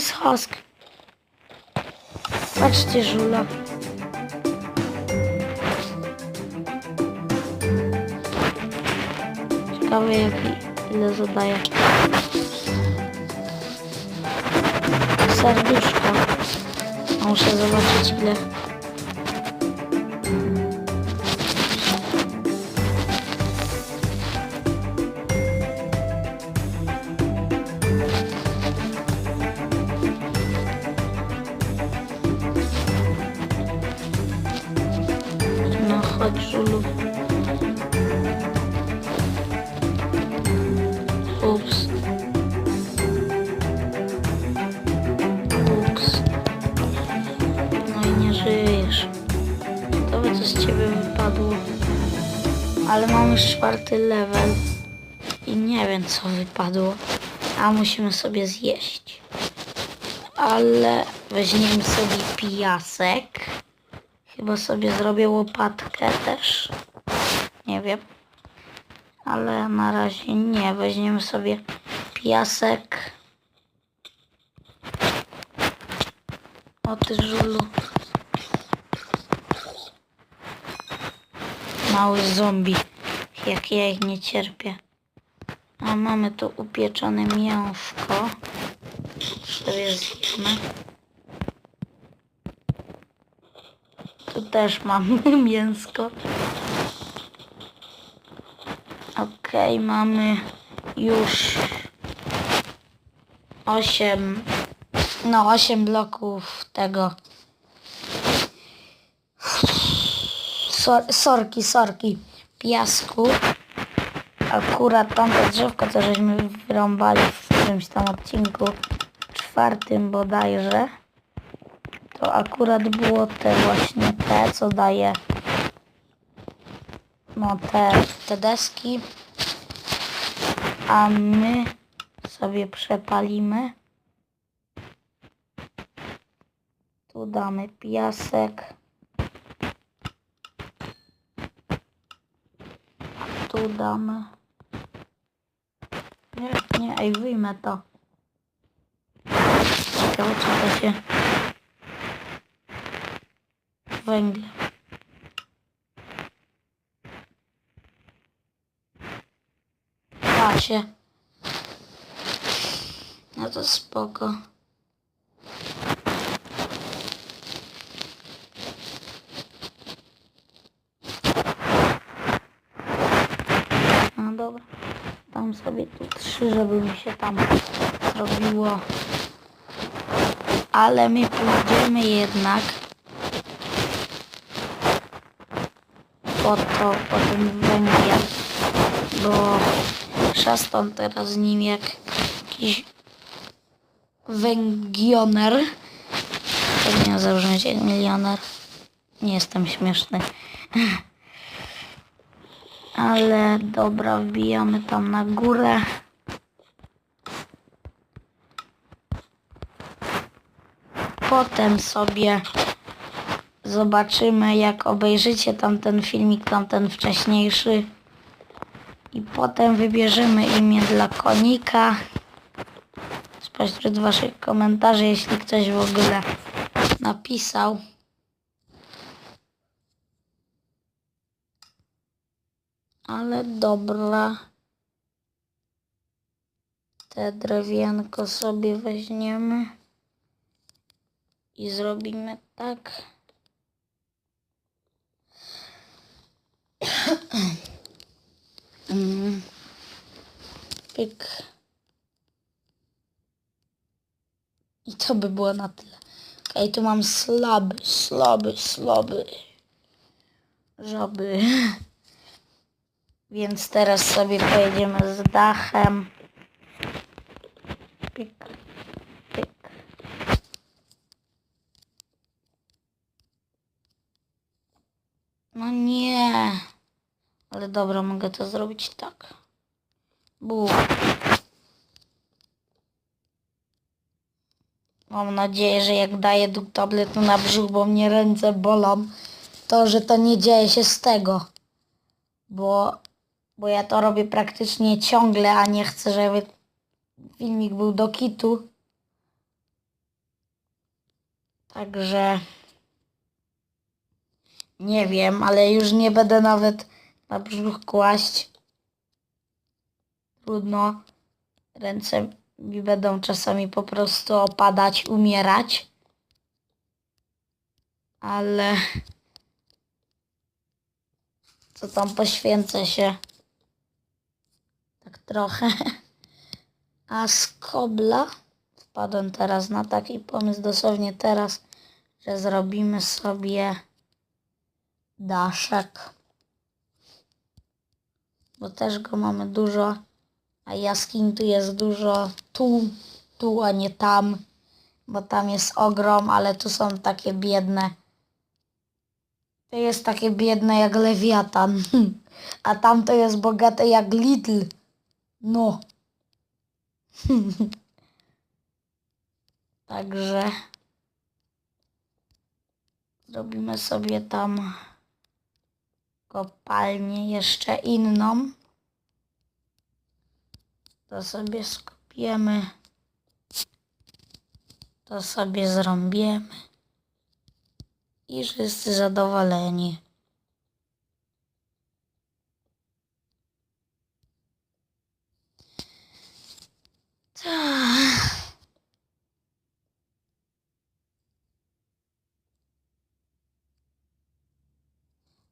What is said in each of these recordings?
jest Husk. Patrzcie, żula. Ciekawe jaki, ile zadaje. Serduszko. Muszę zobaczyć ile. Ciebie wypadło. Ale mam już czwarty level. I nie wiem co wypadło. A musimy sobie zjeść. Ale weźmiemy sobie piasek. Chyba sobie zrobię łopatkę też. Nie wiem. Ale na razie nie. Weźmiemy sobie piasek. O ty żulu. Mały zombie. Jak ja ich nie cierpię. A mamy tu upieczone mięsko. Sobie zjemy. Tu też mamy mięsko. Okej, mamy już 8 no 8 bloków tego Sor, sorki, sorki piasku. Akurat tamte drzewko, co żeśmy wyrąbali w którymś tam odcinku czwartym bodajże. To akurat było te właśnie te, co daje no te, te deski. A my sobie przepalimy. Tu damy piasek tu damy nie, nie, ej wyjmę to ciekawe czy to się węgiel. Da się. No to spoko. No dobra. Tam sobie tu trzy, żeby mi się tam zrobiło. Ale my pójdziemy jednak po to, po ten węgiel, bo szastam teraz z nim jak jakiś węgioner. Powinien założyć milioner. Nie jestem śmieszny. Ale dobra, wbijamy tam na górę. Potem sobie zobaczymy, jak obejrzycie tamten filmik, tamten wcześniejszy. I potem wybierzemy imię dla konika. Spośród waszych komentarzy, jeśli ktoś w ogóle napisał. Ale dobra. Te drewienko sobie weźmiemy. I zrobimy tak. Mm. Pyk. I to by było na tyle. Okej, tu mam slaby, slaby, slaby. Żaby. Więc teraz sobie pojedziemy z dachem. No nie. Ale dobra, mogę to zrobić tak. Mam nadzieję, że jak daję duk tabletu na brzuch, bo mnie ręce bolą, to że to nie dzieje się z tego. Bo, bo ja to robię praktycznie ciągle, a nie chcę, żeby filmik był do kitu. Także nie wiem, ale już nie będę nawet na brzuch kłaść. Trudno. Ręce mi będą czasami po prostu opadać, umierać. Ale co tam poświęcę się trochę. A z kobla wpadłem teraz na taki pomysł, dosłownie teraz, że zrobimy sobie daszek. Bo też go mamy dużo, a jaskiń tu jest dużo. Tu, tu, a nie tam. Bo tam jest ogrom, ale tu są takie biedne. To jest takie biedne jak lewiatan. A tam to jest bogate jak Lidl. No. Także zrobimy sobie tam kopalnię jeszcze inną. To sobie skopiemy. To sobie zrąbiemy. I wszyscy zadowoleni. Tak.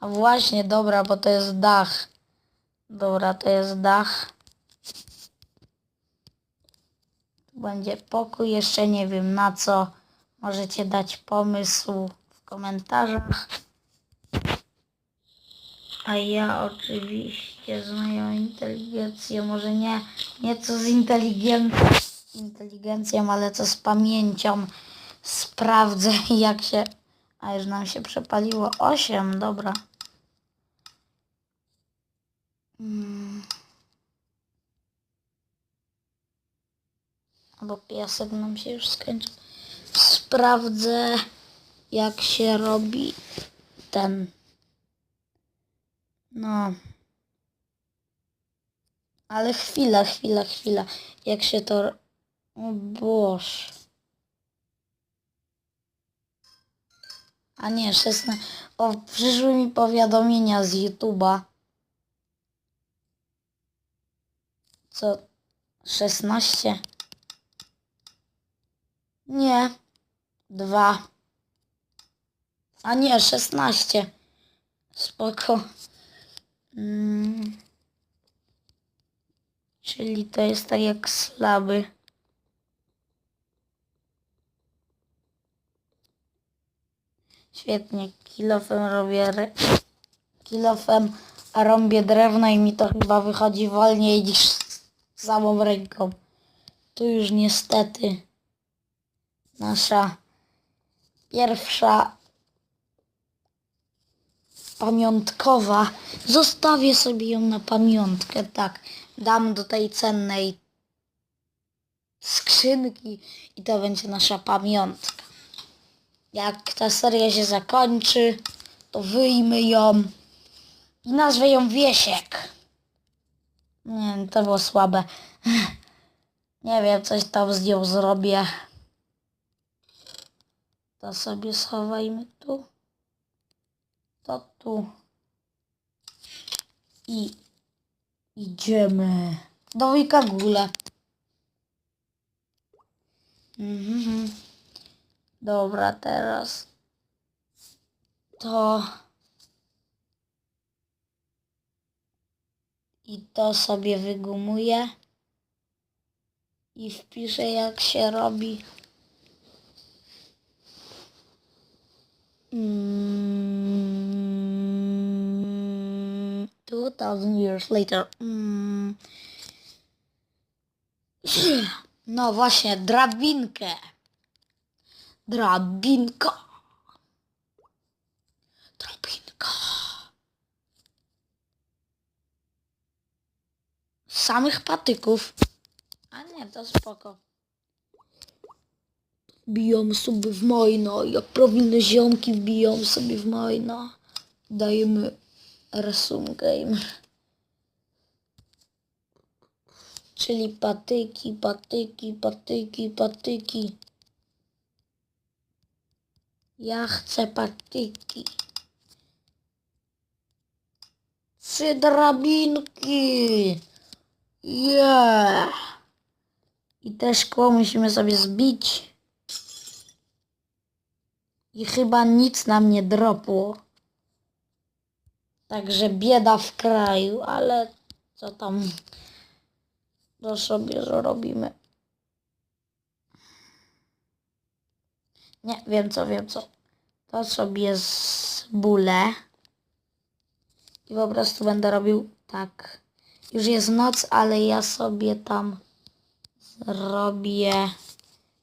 A właśnie, dobra, bo to jest dach. Dobra, to jest dach. Tu będzie pokój, jeszcze nie wiem na co. Możecie dać pomysł w komentarzach. A ja oczywiście z moją inteligencją, może nie, nie co z inteligencją, ale co z pamięcią sprawdzę jak się... A już nam się przepaliło 8, dobra. Mm. Albo piasek nam się już skończył. Sprawdzę jak się robi ten. No. Ale chwila, chwila, chwila. Jak się to... O Boże. A nie, 16. O, przyszły mi powiadomienia z YouTube'a. Co? 16? Nie. Dwa. A nie, 16. Spoko. Mm. Czyli to jest tak jak slaby. Świetnie, kilofem robię kilofem, rąbię drewno i mi to chyba wychodzi wolniej niż samą ręką. Tu już niestety nasza pierwsza pamiątkowa. Zostawię sobie ją na pamiątkę, tak. Dam do tej cennej skrzynki i to będzie nasza pamiątka. Jak ta seria się zakończy, to wyjmę ją i nazwę ją Wiesiek. Nie, to było słabe. Nie wiem, coś tam z nią zrobię. To sobie schowajmy tu. To tu. I idziemy do wujka. Mhm. Dobra, teraz to i to sobie wygumuję i wpiszę jak się robi Mm, 2000 years later. Mm. No właśnie, drabinkę. Drabinka. Drabinka. Samych patyków. A nie, to spoko. Wbijam sobie w majna, jak prawilne ziomki wbijam sobie w majna. Dajemy Resum Game. Czyli patyki, patyki, patyki, patyki. Ja chcę patyki. Trzy drabinki. Yeah. I te szkło musimy sobie zbić. I chyba nic nam nie dropło. Także bieda w kraju, ale co tam to sobie zrobimy. Nie, wiem co, wiem co. To sobie z bóle. I po prostu będę robił tak. Już jest noc, ale ja sobie tam zrobię.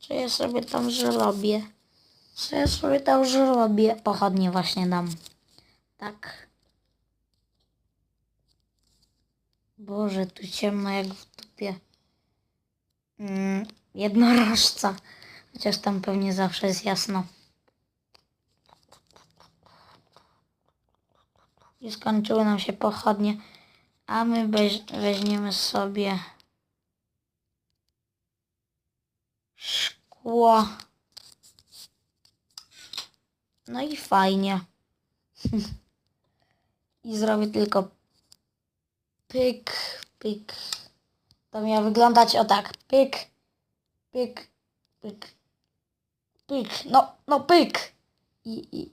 Co ja sobie tam zrobię? Co ja sobie tam zrobię? Pochodnie właśnie dam. Tak. Boże, tu ciemno jak w dupie. Mm, jednorożca. Chociaż tam pewnie zawsze jest jasno. I skończyły nam się pochodnie. A my weź, weźmiemy sobie szkło. No i fajnie. I zrobię tylko pyk, pyk. To miało wyglądać o tak. Pyk, pyk, pyk, pyk. No, no pyk. I, i,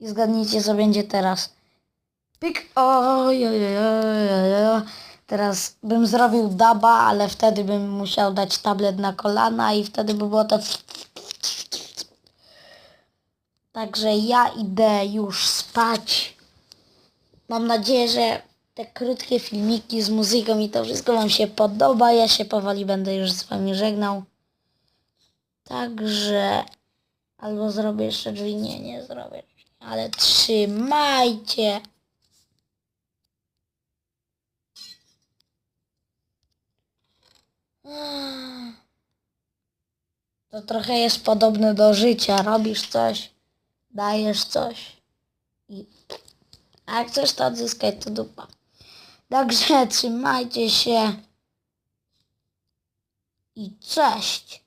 i zgadnijcie, co będzie teraz. Pyk. Oj, oj, oj, oj, oj. Teraz bym zrobił daba, ale wtedy bym musiał dać tablet na kolana i wtedy by było to... Także ja idę już spać. Mam nadzieję, że te krótkie filmiki z muzyką i to wszystko Wam się podoba. Ja się powoli będę już z Wami żegnał. Także albo zrobię jeszcze drzwi. Nie, nie zrobię. Ale trzymajcie. To trochę jest podobne do życia. Robisz coś, dajesz coś i a jak chcesz to odzyskać, to dupa. Także trzymajcie się i cześć.